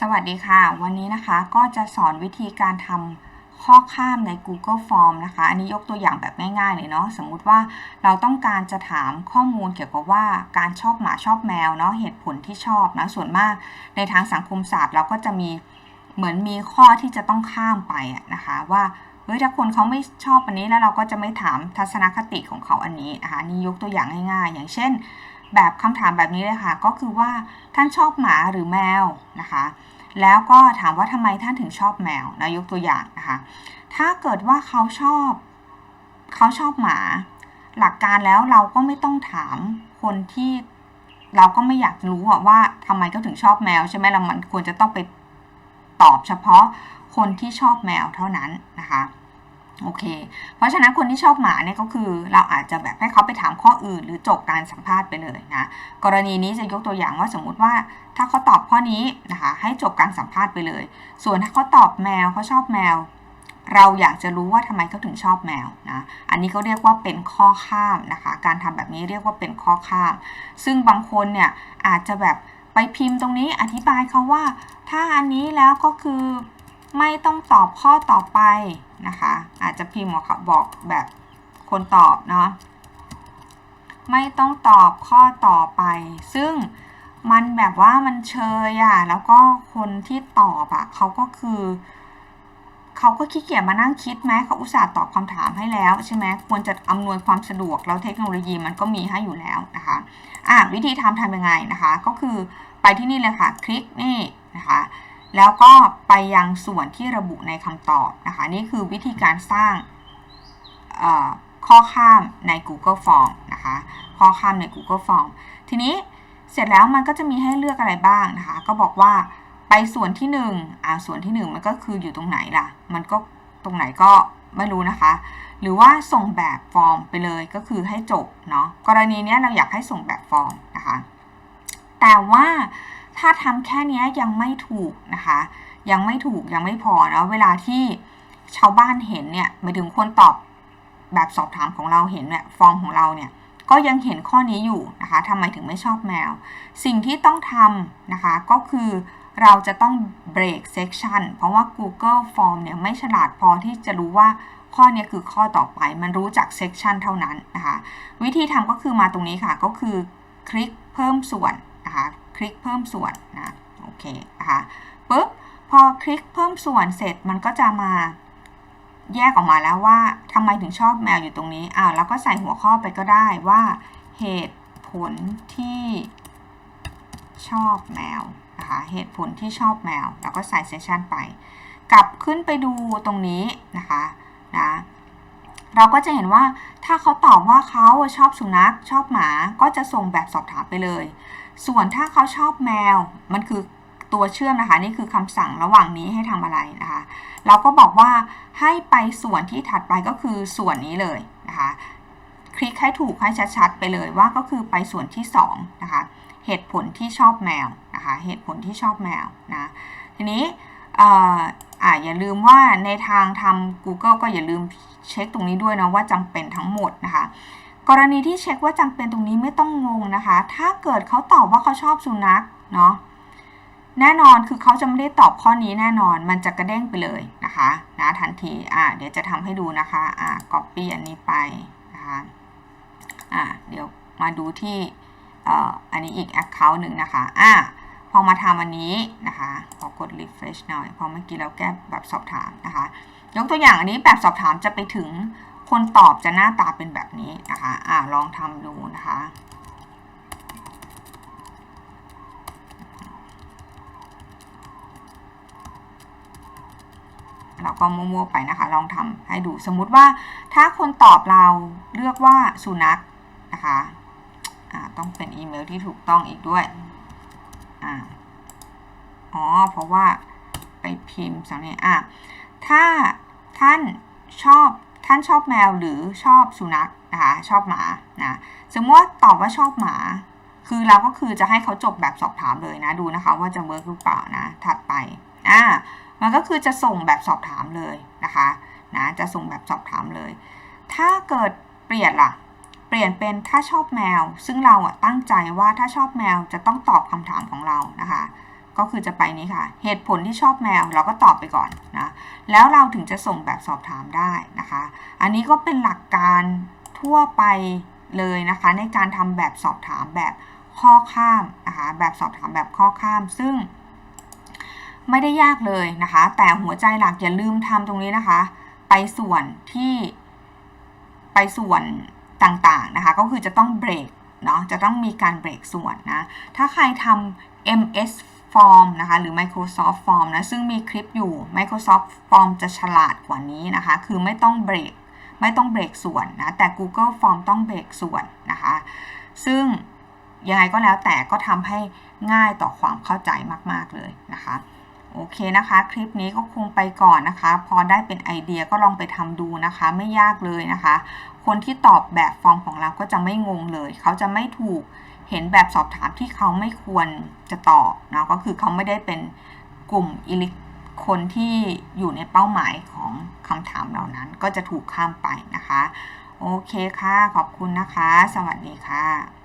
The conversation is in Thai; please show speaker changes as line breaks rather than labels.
สวัสดีค่ะ วันนี้นะคะก็จะสอนวิธีการทำข้อข้ามใน Google Form นะคะ อันนี้ยกตัวอย่างแบบง่ายๆเลยเนาะสมมุติว่าเราต้องการจะถามข้อมูลเกี่ยวกับว่าการชอบหมาชอบแมวเนาะเหตุผลที่ชอบนะส่วนมากในทางสังคมศาสตร์เราก็จะมีเหมือนมีข้อที่จะต้องข้ามไปนะคะว่าเฮ้ยถ้าคนเขาไม่ชอบอันนี้แล้วเราก็จะไม่ถามทัศนคติของเขาอันนี้นะคะนี่ยกตัวอย่างง่ายๆ อย่างเช่น แบบคำถามแบบนี้เลยค่ะ ก็คือว่าท่านชอบหมาหรือแมวนะคะ แล้วก็ถามว่าทำไมท่านถึงชอบแมวนะยกตัวอย่างนะคะ ถ้าเกิดว่าเขาชอบเขาชอบหมา หลักการแล้วเราก็ไม่ต้องถามคนที่เราก็ไม่อยากรู้ว่าทำไมเขาถึงชอบแมวใช่ไหมเรามันควรจะต้องไปตอบเฉพาะคนที่ชอบแมวเท่านั้นนะคะ โอเค เพราะฉะนั้นคนที่ชอบหมาเนี่ยก็คือเราอาจจะแบบให้เขาไปถามข้ออื่น หรือจบการสัมภาษณ์ไปเลยนะ กรณีนี้จะยกตัวอย่างว่าสมมุติว่าถ้าเขาตอบข้อนี้นะคะให้จบการสัมภาษณ์ไปเลย ส่วนถ้าเขาตอบแมวเขาชอบแมว เราอยากจะรู้ว่าทำไมเขาถึงชอบแมวนะ อันนี้เขาเรียกว่าเป็นข้อข้ามนะคะ การทำแบบนี้เรียกว่าเป็นข้อข้าม ซึ่งบางคนเนี่ยอาจจะแบบไปพิมพ์ตรงนี้อธิบายเขาว่า ถ้าอันนี้แล้วก็คือ ไม่ต้องตอบข้อต่อไปนะคะ อาจจะพิมพ์บอกแบบคนตอบเนาะไม่ต้องตอบข้อต่อไป ซึ่งมันแบบว่ามันเชยอะ่ะแล้วก็คนที่ตอบอะ่ะเขาก็คือเขาก็ขี้เกียจมานั่งคิดไหมเขาอุตส่าห์ตอบคำถามให้แล้วใช่ไหมควรจะอำนวยความสะดวกแล้วเทคโนโลยีมันก็มีให้อยู่แล้วนะคะอะวิธีทำทำยังไงนะคะ ก็คือไปที่นี่เลยค่ะ คลิกนี่นะคะ แล้วก็ไปยังส่วนที่ระบุในคำตอบนะคะ นี่คือวิธีการสร้างข้อข้ามใน Google Form นะคะ ข้อข้ามใน Google Form ทีนี้เสร็จแล้วมันก็จะมีให้เลือกอะไรบ้างนะคะ ก็บอกว่าไปส่วนที่1อ่าส่วนที่ 1 มันก็คืออยู่ตรงไหนล่ะ มันก็ตรงไหนก็ไม่รู้นะคะ หรือว่าส่งแบบฟอร์มไปเลยก็คือให้จบเนาะ กรณีนี้เราอยากให้ส่งแบบฟอร์มนะคะ แต่ว่า ถ้าทำแค่นี้ยังไม่ถูกนะคะ ยังไม่ถูกยังไม่พอเนาะเวลาที่ชาวบ้านเห็นเนี่ยหมายถึงคนตอบแบบสอบถามของเราเห็นเนี่ยฟอร์มของเราเนี่ยก็ยังเห็นข้อนี้อยู่นะคะทำไมถึงไม่ชอบแมว สิ่งที่ต้องทำนะคะก็คือเราจะต้อง break section เพราะว่า Google Form เนี่ยไม่ฉลาดพอที่จะรู้ว่าข้อนี้คือข้อต่อไป มันรู้จาก section เท่านั้นนะคะ วิธีทำก็คือมาตรงนี้ค่ะ ก็คือคลิกเพิ่มส่วนนะคะ คลิกเพิ่มส่วนนะโอเคนะคะปุ๊บพอคลิกเพิ่มส่วนเสร็จมันก็จะมาแยกออกมาแล้วว่าทำไมถึงชอบแมวอยู่ตรงนี้อ่าแล้วก็ใส่หัวข้อไปก็ได้ว่าเหตุผลที่ชอบแมวนะคะเหตุผลที่ชอบแมว แล้วก็ใส่เซสชันไป กลับขึ้นไปดูตรงนี้นะคะนะเราก็จะเห็นว่าถ้าเขาตอบว่าเขาชอบสุนัขชอบหมาก็จะส่งแบบสอบถามไปเลย ส่วนถ้าเขาชอบแมว มันคือตัวเชื่อมนะคะ นี่คือคำสั่งระหว่างนี้ให้ทำอะไรนะคะ เราก็บอกว่าให้ไปส่วนที่ถัดไปก็คือส่วนนี้เลยนะคะ คลิกให้ถูกให้ชัดๆ ไปเลยว่าก็คือไปส่วนที่2นะคะ เหตุผลที่ชอบแมวนะคะ เหตุผลที่ชอบแมวนะ ทีนี้อ่าอย่าลืมว่าในทางทำ Google ก็อย่าลืมเช็คตรงนี้ด้วยนะว่าจำเป็นทั้งหมดนะคะ กรณีที่เช็คว่าจำเป็นตรงนี้ไม่ต้องงงนะคะ ถ้าเกิดเขาตอบว่าเขาชอบสุนัขเนาะแน่นอนคือเขาจะไม่ได้ตอบข้อนี้แน่นอน มันจะกระเด้งไปเลยนะคะนะทันทีอ่าเดี๋ยวจะทำให้ดูนะคะอ่า copy อันนี้ไปนะคะอ่าเดี๋ยวมาดูที่เอ่ออันนี้อีก account หนึ่งนะคะอ่าพอมาทำอันนี้นะคะขอกด refresh หน่อย พอเมื่อกี้เราแก้แบบสอบถามนะคะ ยกตัวอย่างอันนี้แบบสอบถามจะไปถึง คนตอบจะหน้าตาเป็นแบบนี้นะคะอ่าลองทำดูนะคะ เราก็มั่วๆไปนะคะ ลองทำให้ดูสมมุติว่าถ้าคนตอบเราเลือกว่าสุนัขนะคะะต้องเป็นอีเมลที่ถูกต้องอีกด้วยออ๋อ เพราะว่าไปพิมพ์สังนี้อะถ้าท่านชอบ ท่านชอบแมวหรือชอบสุนัขนะคะชอบหมานะสมมติว่าตอบว่าชอบหมา คือเราก็คือจะให้เขาจบแบบสอบถามเลยนะดูนะคะว่าจะเวิร์กหรือเปล่านะถัดไปอ่ามันก็คือจะส่งแบบสอบถามเลยนะคะนะจะส่งแบบสอบถามเลย ถ้าเกิดเปลี่ยนล่ะเปลี่ยนเป็นถ้าชอบแมว ซึ่งเราอะตั้งใจว่าถ้าชอบแมวจะต้องตอบคำถามของเรานะคะ ก็คือจะไปนี้ค่ะ เหตุผลที่ชอบแมวเราก็ตอบไปก่อนนะ แล้วเราถึงจะส่งแบบสอบถามได้นะคะ อันนี้ก็เป็นหลักการทั่วไปเลยนะคะ ในการทำแบบสอบถามแบบข้อข้ามนะคะ แบบสอบถามแบบข้อข้าม ซึ่งไม่ได้ยากเลยนะคะ แต่หัวใจหลักอย่าลืมทำตรงนี้นะคะ ไปส่วนที่ไปส่วนต่างๆนะคะ ก็คือจะต้องเบรกเนาะ จะต้องมีการเบรกส่วนนะ ถ้าใครทำ MS Form นะคะ หรือ Microsoft Form นะ ซึ่งมีคลิปอยู่ Microsoft Form จะฉลาดกว่านี้นะคะ คือไม่ต้องเบรก ไม่ต้องเบรกส่วนนะ แต่ Google Form ต้องเบรกส่วนนะคะ ซึ่งยังไงก็แล้วแต่ก็ทำให้ง่ายต่อความเข้าใจมาก ๆ เลยนะคะ โอเคนะคะ คลิปนี้ก็คงไปก่อนนะคะ พอได้เป็นไอเดียก็ลองไปทำดูนะคะ ไม่ยากเลยนะคะ คนที่ตอบแบบฟอร์มของเราก็จะไม่งงเลย เขาจะไม่ถูกเห็นแบบสอบถามที่เขาไม่ควรจะตอบเนาะก็คือเขาไม่ได้เป็นกลุ่มอิลิคนที่อยู่ในเป้าหมายของคำถามเหล่านั้น ก็จะถูกข้ามไปนะคะ โอเคค่ะ ขอบคุณนะคะ สวัสดีค่ะ